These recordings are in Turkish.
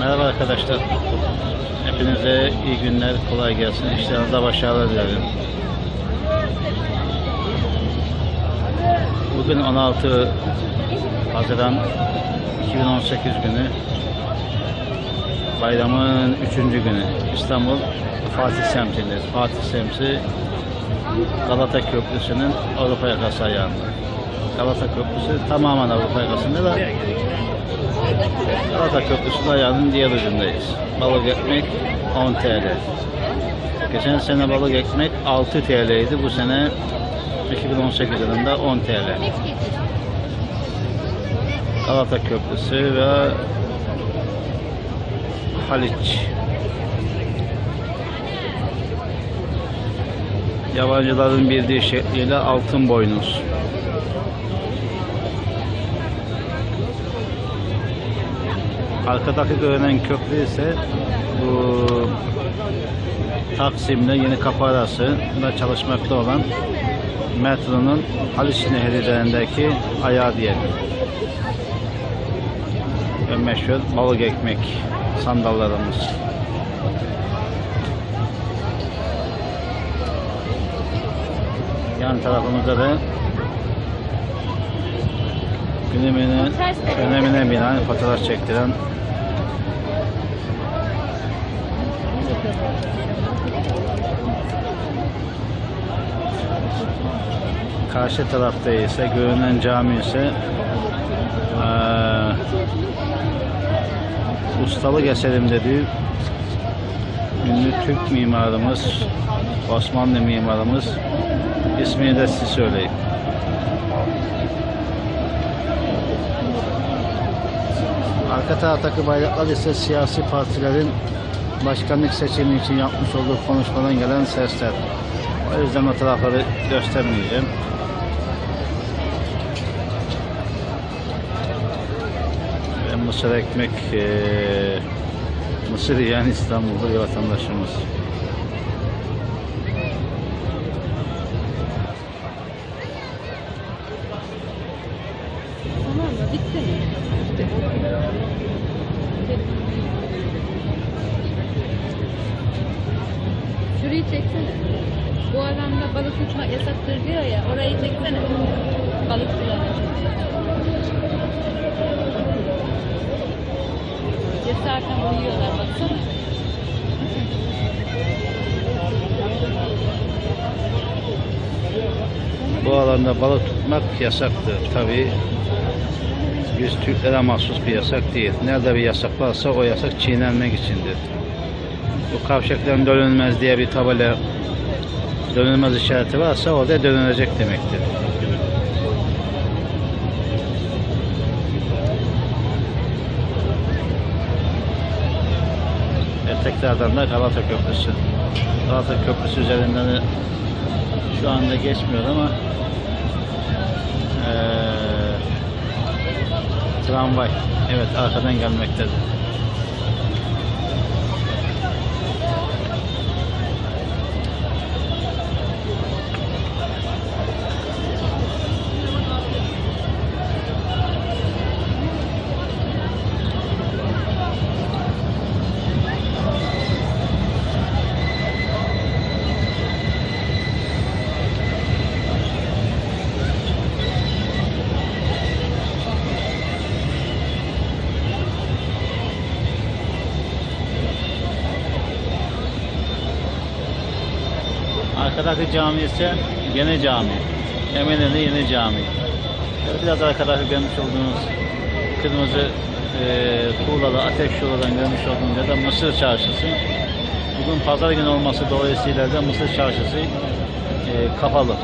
Merhaba arkadaşlar. Hepinize iyi günler, kolay gelsin. İşlerinizde başarılar dilerim. Bugün 16 Haziran 2018 günü. Bayramın 3. günü. İstanbul Fatih semtindeyiz. Fatih semti Galata Köprüsü'nün Avrupa yakası ayağında. Galata Köprüsü tamamen Avrupa yakasında da Galata Köprüsü'nün ayağının diğer ucundayız. Balık ekmek 10 TL. Geçen sene balık ekmek 6 TL idi. Bu sene 2018 yılında 10 TL. Galata Köprüsü ve Haliç. Yabancıların bildiği şekliyle altın boynuz. Arkadaki görünen köprü ise bu Taksim'le Yeni Kapı arasında çalışmakta olan metronun Haliç Nehri üzerindeki ayağı diyelim. Ve meşhur balık ekmek sandallarımız. Yan tarafımızda da günümünün önemine binaen fotoğraf çektiren karşı tarafta ise görünen cami ise eee ustalık eserim dediği ünlü Türk mimarımız Osmanlı mimarımız ismini de siz söyleyin. Arka taraftaki bayraklar ise siyasi partilerin başkanlık seçimi için yapmış olduğu konuşmadan gelen sesler. O yüzden o göstermeyeceğim. Mısır ekmek eee, mısır yiyen İstanbul'da bir vatandaşımız. Şurayı çeksene. Bu alanda balık tutmak yasaktır diyor ya. Orayı çeksene. Balıkçılar. Cesaretten uyuyorlar baksana. Bu alanda balık tutmak yasaktır. Tabi biz Türklere mahsus bir yasak değil. Nerede bir yasak varsa o yasak çiğnenmek içindir. Bu kavşakların dönülmez diye bir tabela dönülmez işareti varsa orada dönülecek demektir. Ve tekrardan da Galata Köprüsü. Galata Köprüsü üzerinden de şu anda geçmiyor ama eee, tramvay evet arkadan gelmektedir. Arkadaki cami ise yeni cami. Eminönü yeni cami. Biraz arkadaki görmüş olduğunuz kırmızı e, tuğlalı ateş yolundan görmüş olduğunuz ya da Mısır Çarşısı. Bugün pazar günü olması dolayısıyla da Mısır Çarşısı e, kapalı.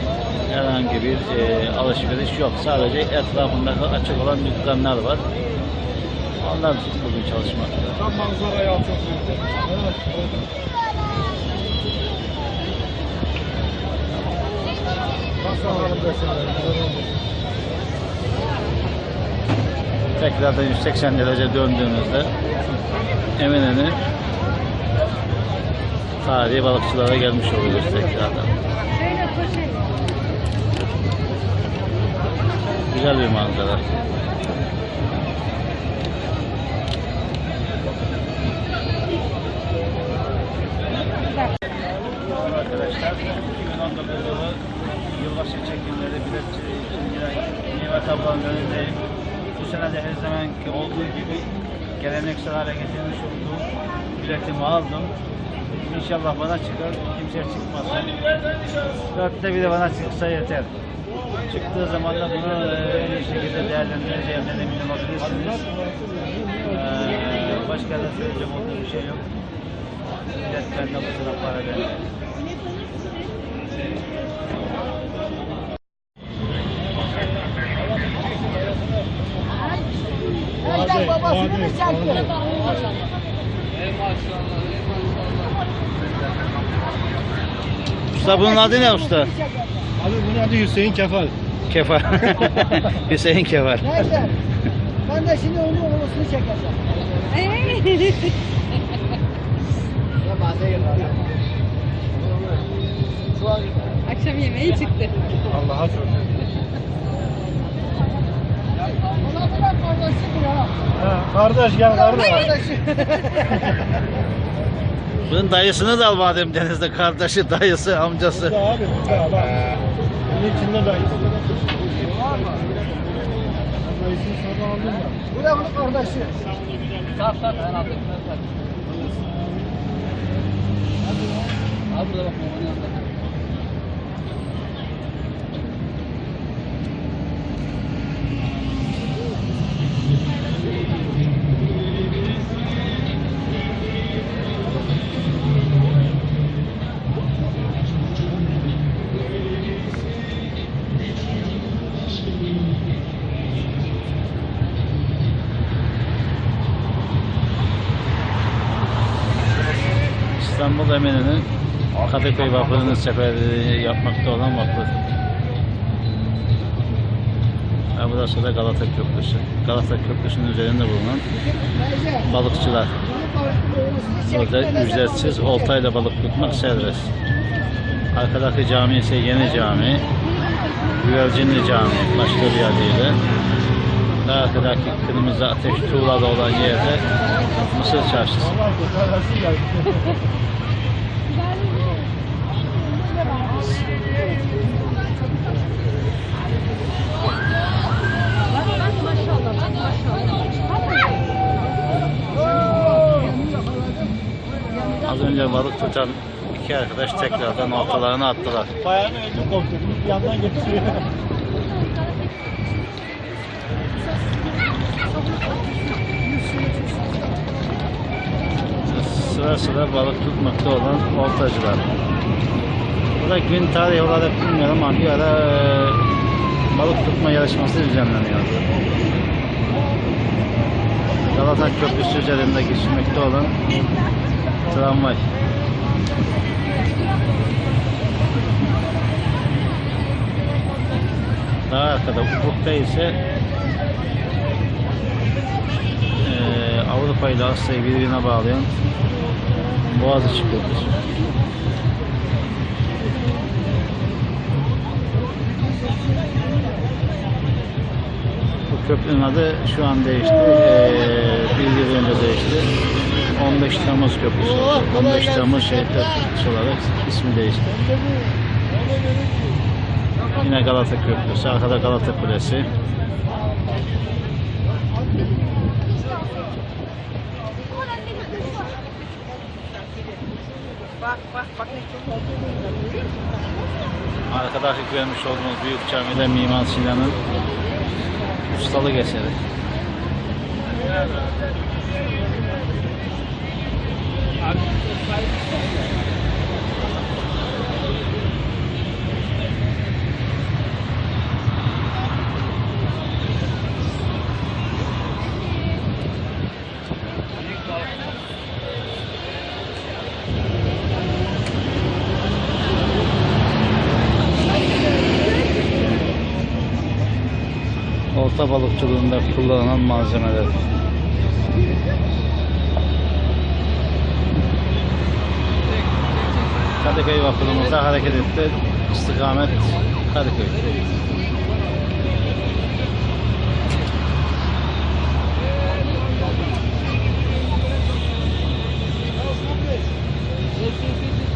Herhangi bir e, alışveriş yok. Sadece etrafında açık olan dükkanlar var. Onlar bugün çalışmakta. Tam manzarayı altın. Evet. Tekrardan 180 derece döndüğümüzde Eminönü tarihi balıkçılara gelmiş oluyoruz tekrardan. Güzel bir manzara. Arkadaşlar 2019 yılı yılbaşı çekimleri bilet Nimet ablanın önündeyim. Bu sene de her zamanki olduğu gibi geleneksel hale getirmiş olduğum biletimi aldım. İnşallah bana çıkar, kimseye çıkmazsa. Dörtte bir de bana çıksa yeter. Çıktığı zaman da bunu en iyi şekilde değerlendireceğimden emin olabilirsiniz. Ee, başka da söyleyeceğim olduğu bir şey yok. Bilet bende bu sıra para bende. Evden babasını mı çaktı? Usta bunun adı ne usta? Abi bunun adı Hüseyin Kefal. Kefal. Hüseyin Kefal. Neyse. Ben de şimdi onun oğlusunu çekeceğim. Akşam yemeği çıktı. Allah'a çok. Ona bırak kardeşim ya. Ha, kardeş gel kardeş. Kardeşim. Bunun dayısını da al madem denizde kardeşi, dayısı, amcası. Burada abi burada bak. Bunun içinde de Dayısını sabah aldım da. Bu da bunun kardeşi. İstanbul Eminönü Kadıköy vapurunun seferini yapmakta olan vapur. Ve burası da Galata Köprüsü. Galata Köprüsü'nün üzerinde bulunan balıkçılar. Burada ücretsiz oltayla balık tutmak serbest. Arkadaki cami ise Yeni Cami. Güvercinli Cami başka bir adıyla. Arkadaki kırmızı ateş tuğlada olan yerde Mısır Çarşısı. Az önce balık tutan iki arkadaş tekrardan ortalarına attılar. Bayanı ödüm koptu. Bir yandan getiriyor. Sıra sıra balık tutmakta olan oltacılar. Burada gün tarihi olarak bilmiyorum ama bir ara e, balık tutma yarışması düzenleniyordu. Galata Köprüsü üzerinde geçmekte olan tramvay. Daha arkada ufukta ise eee Avrupa ile Asya'yı birbirine bağlayan Boğaziçi Köprüsü. Bu köprünün adı şu an değişti. Eee bir yıl önce değişti. 15 Temmuz Köprüsü. oldu. 15 Temmuz Şehitler Köprüsü olarak ismi değişti. Yine Galata Köprüsü, arkada Galata Kulesi. Arkadaki görmüş olduğunuz büyük camide Mimar Sinan'ın ustalık eseri. Olta balıkçılığında kullanılan malzemeler. Kadıköy vapurumuzda hareket etti. İstikamet Kadıköy.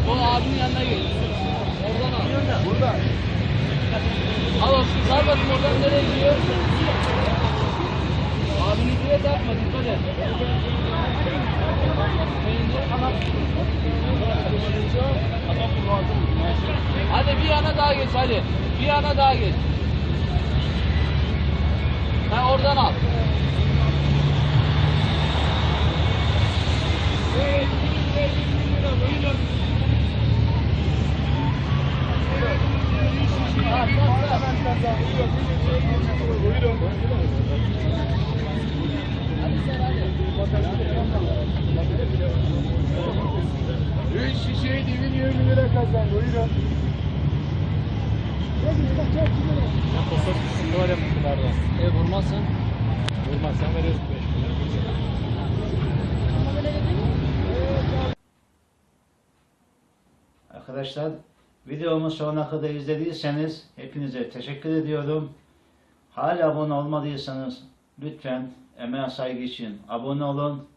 O abinin yanına gel. Oradan al. Burada. Al o şu sar bakayım oradan nereye gidiyor? Abini diye takma dikkat et. Hadi bir yana daha geç hadi. Bir yana daha geç. Ha oradan al. Üç şişeyi divin 20 lira kazan. Buyurun. Postas üstünde var ya kutularda. E vurmasın. Vurmazsan veriyoruz 5 lira. Arkadaşlar videomu sonuna kadar izlediyseniz hepinize teşekkür ediyorum. Hala abone olmadıysanız lütfen emeğe saygı için abone olun.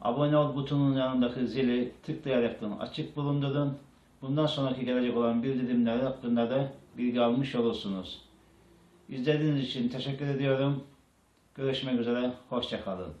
Abone ol butonunun yanındaki zili tıklayarak açık bulundurun. Bundan sonraki gelecek olan bildirimler hakkında da bilgi almış olursunuz. İzlediğiniz için teşekkür ediyorum. Görüşmek üzere, hoşçakalın.